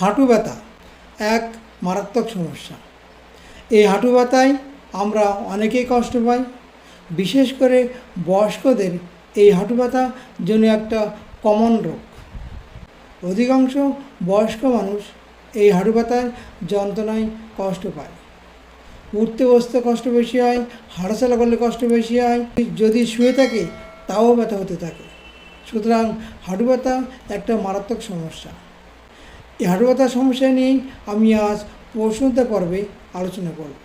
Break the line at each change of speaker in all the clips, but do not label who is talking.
হাঁটু ব্যথা এক মারাত্মক সমস্যা। এই হাঁটু ব্যথায় আমরা অনেকেই কষ্ট পাই। বিশেষ করে বয়স্কদের এই হাঁটু ব্যথা যেন একটা কমন রোগ। অধিকাংশ বয়স্ক মানুষ এই হাঁটু ব্যথার যন্ত্রণায় কষ্ট পায়। উঠতে বসতে কষ্ট বেশি হয়, হাঁটাচলা করলে কষ্ট বেশি হয়। যদি শুয়ে থাকে, তাও ব্যথা হতে থাকে। সুতরাং হাঁটু ব্যথা একটা মারাত্মক সমস্যা। এই হাঁটু ব্যথার সমস্যা নিয়েই আমি আজ প্রশ্নোত্তর পর্বে আলোচনা করব।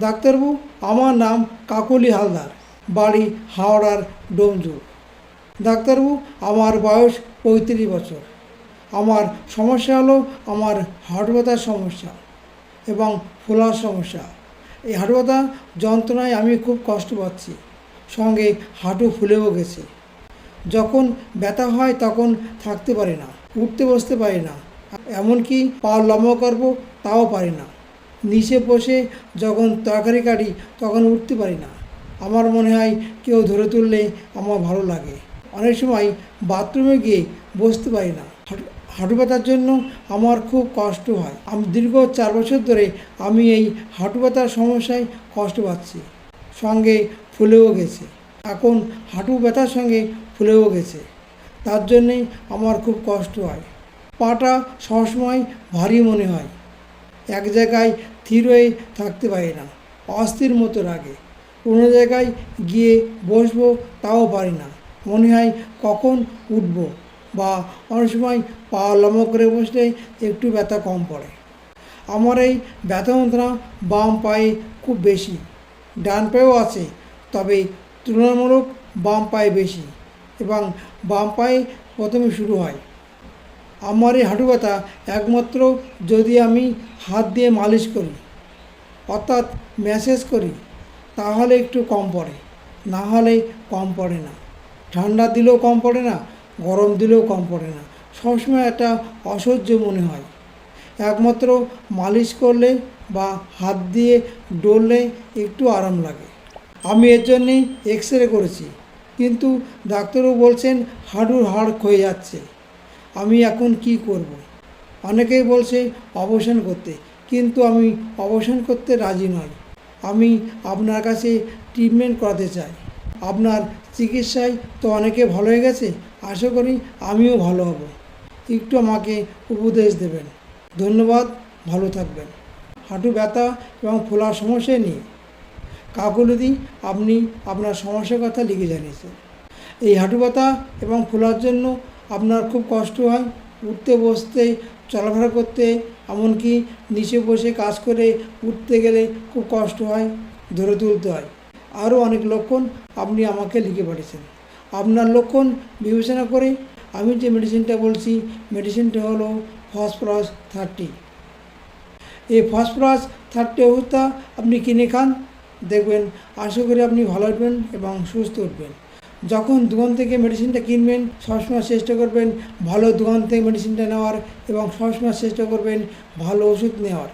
ডাক্তারবাবু, আমার নাম কাকলি হালদার, বাড়ি হাওড়ার ডোমজুর। ডাক্তারবাবু, আমার বয়স পঁয়ত্রিশ বছর। আমার সমস্যা হলো আমার হাঁটু ব্যথার সমস্যা এবং ফোলার সমস্যা। এই হাঁটু ব্যথা যন্ত্রণায় আমি খুব কষ্ট পাচ্ছি। সঙ্গে হাঁটু ফুলেও গেছে। যখন ব্যথা হয় তখন থাকতে পারি না, উঠতে বসতে পারি না। এমনকি পা লম্বা করব, তাও পারি না। নিচে বসে যখন তরকারি কাটি, তখন উঠতে পারি না। আমার মনে হয় কেউ ধরে তুললে আমার ভালো লাগে। অনেক সময় বাথরুমে গিয়ে বসতে পারি না। হাঁটু ব্যথার জন্য আমার খুব কষ্ট হয়। আমি দীর্ঘ চার বছর ধরে আমি এই হাঁটু ব্যথার সমস্যায় কষ্ট পাচ্ছি। সঙ্গে ফুলেও গেছে। এখন হাঁটু ব্যথার সঙ্গে ফুলেও গেছে। তার জন্যেই আমার খুব কষ্ট হয়। পাটা সবসময় ভারী মনে হয়। এক জায়গায় স্থির হয়ে থাকতে পারি না, অস্থির মতো লাগে। কোনো জায়গায় গিয়ে বসবো তাও পারি না, মনে হয় কখন উঠবো বা অনেক সময় পা লম্বা করে বসলে একটু ব্যথা কম পড়ে। আমার এই ব্যথা যন্ত্রণা বাম পায়ে খুব বেশি, ডান পায়েও আছে, তবে তুলনামূলক বাম পায়ে বেশি এবং বাম পায়ে প্রথমে শুরু হয়। আমার এই হাঁটু ব্যথা, একমাত্র যদি আমি হাত দিয়ে মালিশ করি, অর্থাৎ ম্যাসেজ করি, তাহলে একটু কম পড়ে। না হলে কম পড়ে না। ঠান্ডা দিলেও কম পড়ে না, গরম দিলেও কম পড়ে না। সবসময় একটা অসহ্য মনে হয়। একমাত্র মালিশ করলে বা হাত দিয়ে ডললে একটু আরাম লাগে। আমি এর জন্যেই এক্স রে করেছি, কিন্তু ডাক্তারও বলছেন হাঁটুর হাড় ক্ষয়ে যাচ্ছে। আমি এখন কি করব। অনেকেই বলছে অবসান করতে, কিন্তু আমি অবসান করতে রাজি নই। আমি আপনার কাছে ট্রিটমেন্ট করাতে চাই। আপনার চিকিৎসায় তো অনেকে ভালো হয়ে গেছে, আশা করি আমিও ভালো হব। একটু আমাকে উপদেশ দেবেন। ধন্যবাদ, ভালো থাকবেন। হাঁটু ব্যথা এবং ফোলার সমস্যা নিয়ে। কাকুলিদি আপনি আপনার সমস্যার কথা লিখে জানিয়েছেন। এই হাঁটু ব্যথা এবং ফোলার জন্য আপনার খুব কষ্ট হয় উঠতে, বসতে, চলাফেরা করতে, এমনকি নিচে বসে কাজ করে উঠতে গেলে খুব কষ্ট হয়, ধরে তুলতে হয়। আরও অনেক লক্ষণ আপনি আমাকে লিখে পাঠিয়েছেন। আপনার লক্ষণ বিবেচনা করে আমি যে মেডিসিনটা বলছি মেডিসিনটা হলো ফসফরাস থার্টি এই ফসফরাস থার্টি ওষুধটা আপনি কিনে খান, দেখবেন, আশা করি আপনি ভালো উঠবেন এবং সুস্থ উঠবেন। যখন দোকান থেকে মেডিসিনটা কিনবেন, সবসময় চেষ্টা করবেন ভালো দোকান থেকে মেডিসিনটা নেওয়ার এবং সবসময় চেষ্টা করবেন ভালো ওষুধ নেওয়ার।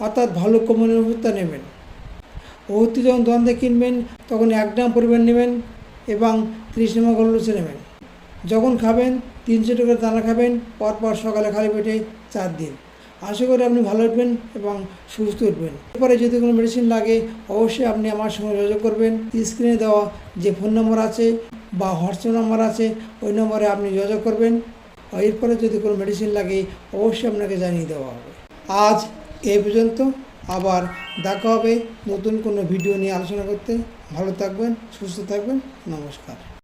অর্থাৎ ভালো কোম্পানির ওষুধটা নেবেন। ওষুধটি যখন দোকান থেকে কিনবেন, তখন এক গ্রাম পরিমাণ নেবেন এবং ত্রিশ নম্বর গলুসে নেবেন। যখন খাবেন, তিনশো টাকা দানা খাবেন, পরপর সকালে খালি পেটে চার দিন। আশা করি আপনি ভালো উঠবেন এবং সুস্থ উঠবেন এরপরে যদি কোনো মেডিসিন লাগে, অবশ্যই আপনি আমার সঙ্গে যোগাযোগ করবেন। স্ক্রিনে দেওয়া যে ফোন নম্বর আছে বা হোয়াটসঅ্যাপ নম্বর আছে, ওই নম্বরে আপনি যোগাযোগ করবেন। এরপরে যদি কোনো মেডিসিন লাগে, অবশ্যই আপনাকে জানিয়ে দেওয়া হবে। আজ এই পর্যন্ত। আবার দেখা হবে নতুন কোনো ভিডিও নিয়ে আলোচনা করতে। ভালো থাকবেন, সুস্থ থাকবেন। নমস্কার।